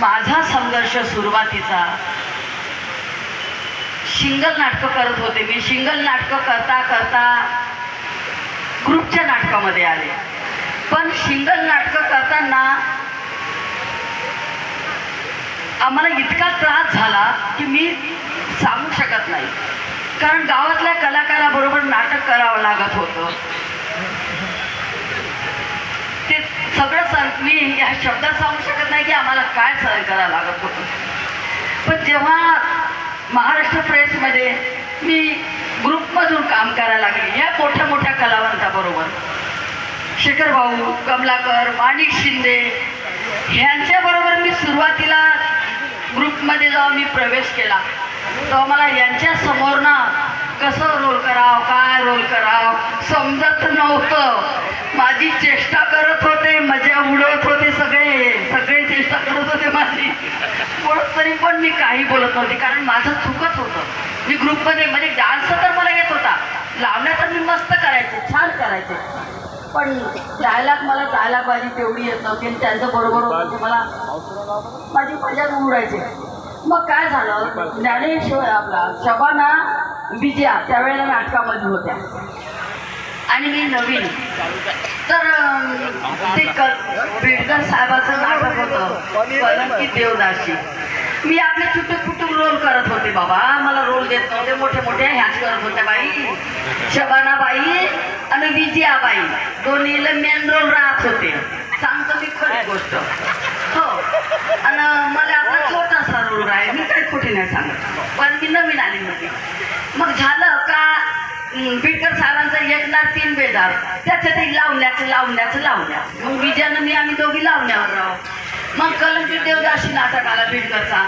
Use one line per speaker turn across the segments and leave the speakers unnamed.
माझा संघर्ष सुरुवातीचा. शिंगल नाटकं करत होते मी. शिंगल नाटकं करता करता ग्रुपच्या नाटकामध्ये आले. पण शिंगल नाटकं करताना आम्हाला इतका त्रास झाला की मी सांगू शकत नाही. कारण गावातल्या कलाकाराबरोबर नाटक करावं लागत होतं ते सगळं सर मी या शब्दात सांगू शकत नाही की आम्हाला काय सहन करायला लागत होतं. पण जेव्हा महाराष्ट्र प्रेसमध्ये मी ग्रुपमधून काम करायला लागले या मोठ्या मोठ्या कलावंताबरोबर शेखर भाऊ कमलाकर माणिक शिंदे ह्यांच्याबरोबर मी सुरुवातीला ग्रुपमध्ये जेव्हा मी प्रवेश केला तेव्हा मला यांच्या समोर ना कसं रोल करावं काय रोल करावं समजत नव्हतं. माझी चेष्टा करत होते मजा उडवत होते सगळे सगळे चेष्टा करत होते माझी पण तरी पण मी काही बोलत नव्हते कारण माझं चुकत होतं. मी ग्रुपमध्ये म्हणजे डान्स तर मला येत होता. लावण्या तर मी मस्त करायचे छान करायचे. पण डायलॉग मला जायला पाहिजे तेवढी येत नव्हती आणि त्यांचं बरोबर होतं मला माझी मजा उडायची. मग काय झालं? ज्ञानेश्वर आपला शबाना विजया त्यावेळेला नाटकामध्ये होत्या. आणि मी नवीन. तर ते बेडकर साहेबाचं नाटक होतं कलंकी देवदासी मी आपले चुटूक पुटूक रोल करत होते बाबा. मला रोल देत नव्हते. मोठे मोठे ह्याच करत होत्या बाई. शबानाबाई आणि विजयाबाई. दोन्हीला मेन रोल राहत होते. सांगतो मी खरी गोष्ट. हो. आणि मला आपला छोटासा रोल आहे मी काही खोटी नाही सांगत. पण मी नवीन आली होती. मग झालं का हं, बिडकर साहेबांचं एकणार तीन बेजार त्याच्यात लावण्याचं लावण्याचं लावण्या मग विजयानं मी आम्ही दोघी लावण्यावर राहू. मग कलंकी देवदाशी नाटक आला बिडकरचा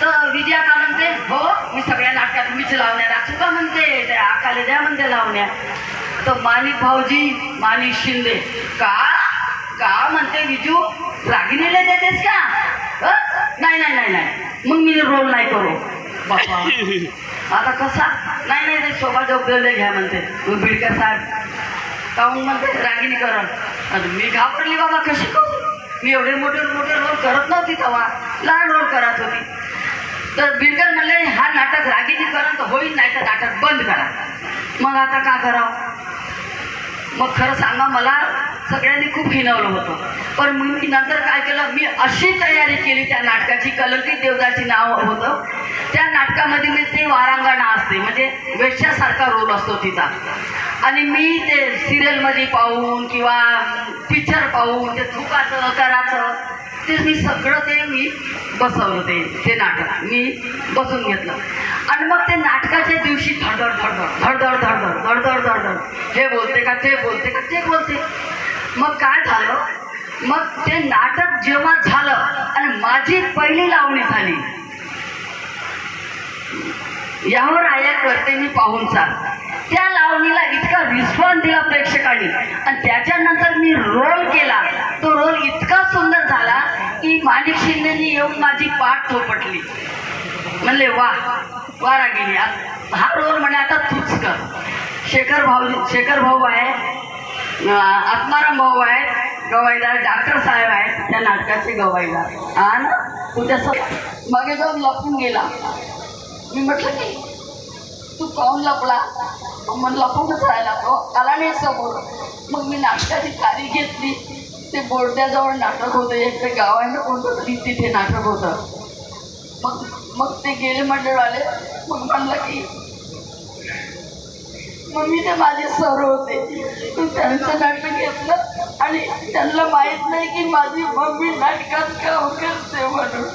तर विजया का म्हणते हो मी सगळ्या नाटकात मीच लावण्या राखू का म्हणते त्या आकाले द्या म्हणते लावण्या. तर माणिक भाऊजी माणिक शिंदे का? का म्हणते विजू? रागिणीला देतेस का? नाही नाही नाही नाही. मग मी रोल नाही करू. बापा. आता कसा? नाही नाही ते शोभा जोगदले घ्या म्हणते. मग बिडकर साहेब काहून म्हणते? रागिणी करण मी घाबरली बाबा कशी करू? मी एवढे मोठे मोठे रोल करत नव्हती तेव्हा. लहान रोल करत होती. तर बिडकर म्हणले हा नाटक रागिनी करण तर होईल नाही तर नाटक बंद करा. मग आता का करावं? मग खरं सांगा मला सगळ्यांनी खूप हिनवलं होतं. पण मी नंतर काय केलं? मी अशी तयारी केली त्या नाटकाची. कलंकित देवदाची नाव होतं. त्या नाटकामध्ये मी ते वारांगणा असते. म्हणजे वेश्यासारखा रोल असतो तिचा. आणि मी ते सिरियलमध्ये पाहून किंवा पिक्चर पाहून ते थुकाचं कराचं ते मी सगळं ते मी बसवलं ते ते नाटक. मी बसून घेतलं. आणि मग ते नाटकाच्या दिवशी धडधड धडधड धडधड धडधड धडधड धडधड. हे बोलते का ते बोलते का ते बोलते. मग काय झालं? मग ते नाटक जेव्हा झालं आणि माझी पहिली लावणी झाली यावर आया करते मी पाहून पाहूनचार त्या लावणीला इतका रिस्पॉन्स दिला प्रेक्षकांनी. आणि त्याच्यानंतर मी रोल केला. तो रोल इतका सुंदर झाला की माणिक शिंदेनी येऊन माझी पाठ थोपटली म्हणले वा वा रागिनी आ- हा रोल म्हणे आता तूच कर. शेखर भाऊ शेखर भाऊ आहे आत्माराम भाऊ आहे गवाईदार डॉक्टर साहेब आहेत त्या नाटकाचे गवाईदार. आणि तुझ्या मागे जाऊन लपून गेला. मी म्हटलं की पाहून लपला. मन लपूनच राहिला तो. आला नाही समोर मग मी नाटकाची तारी घेतली. ते बोर्ड्याजवळ नाटक होतं. एक ते गावाने कोणतं तरी तिथे नाटक होतं. मग मग ते गेले मंडळवाले. मग म्हणलं की मग मी ते माझे सर होते. त्यांचं नाटक घेतलं आणि त्यांना माहीत नाही की माझी मम्मी नाटकात काम करते म्हणून.